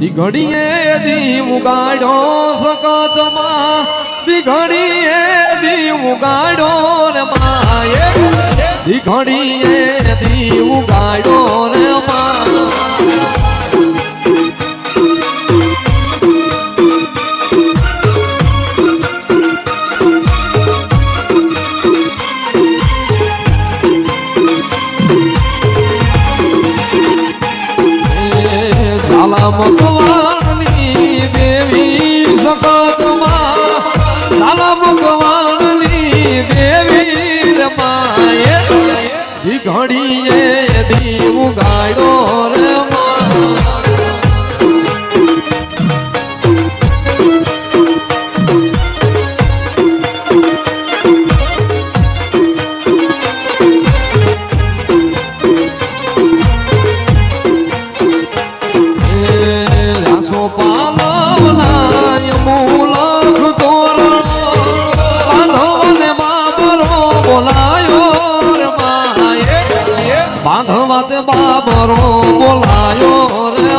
દીઘડીએ દી ઉગાડો સકતમાં દીઘડીએ દી ઉગાડો રે માએ. દીઘડીએ દી ઉગાડો રે મા ભગવાનની દેવી સકતમાં ઝાલા ભગવાનની દેવી રે માએ ઈ ઘડીએ દીવું ગાડો બાંધવા તે બાબરો બોલાયો રે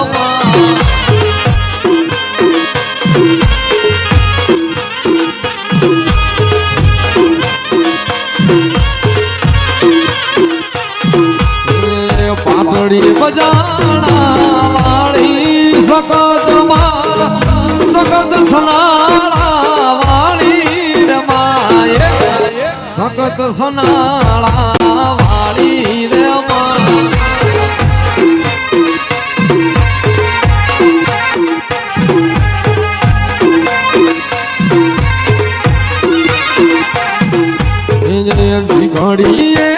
પાતળી બજાણા વાળી સકતમાં સકત સનાળા વાળી રમાય સકત સનાળા મા ઘડીએ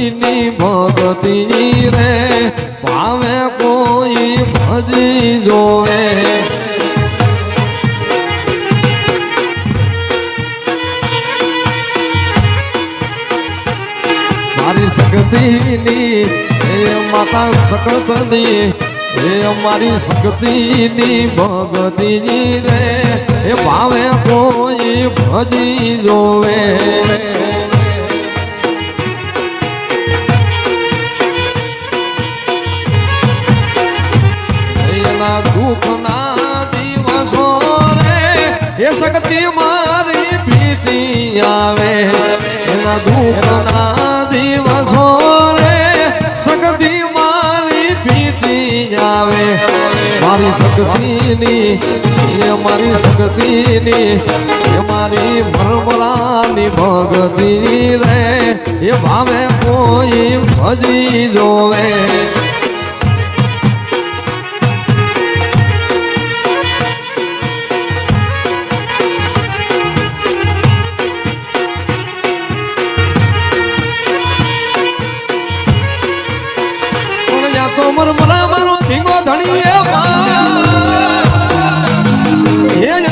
શક્તિની ભક્તિ રે પામે કોઈ ભજી જોવે મારી શક્તિની હે માતા શકતની હે મારી શક્તિની ભગતિની રે એ ભાવે કોઈ ભજી જોવે શક્તિ મારી ભીતિ આવે. એના દુઃખના દિવસો રે શક્તિ મારી ભીતિ આવે. મારી શક્તિની, એ મારી શક્તિની, એ મારી ભરમરાની ભગતી રે. એ ભાવે કોઈ ભજી જોવે. ધીંગો ધણી એ.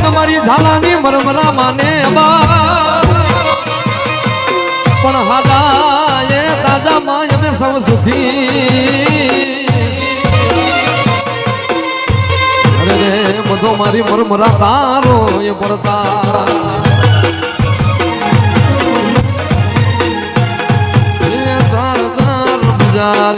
તમારી ઝાલાની મરમરા માને બા. પણ હાલા એ તાજા માં અમે સૌ સુખી બધો મારી મરમરા તારો એ પડતા એ ચાર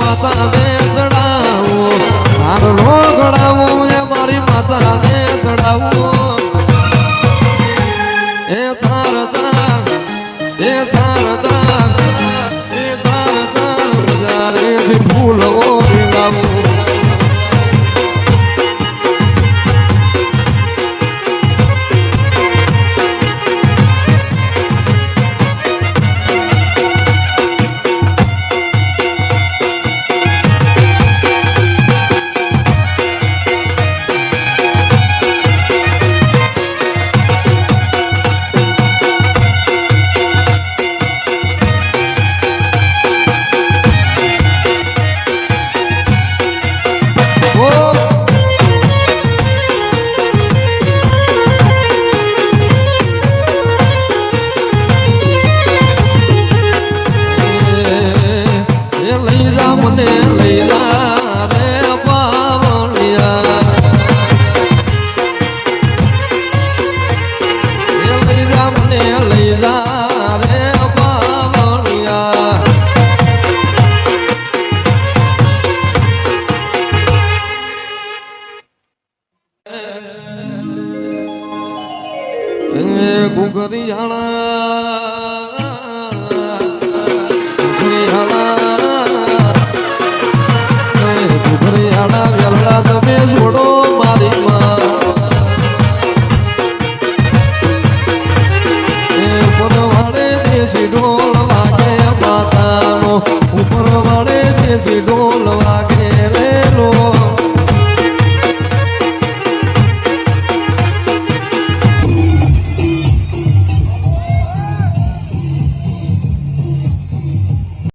માતાને ચડાવું. એ મારી માતાને ચડાવું. હરિહણા હરિહણા હરિહણા વેલડા તમે જોડો મારી માં. ઢોલ વાગે માતાનો, ઉપર વડે દેશી ઢોલ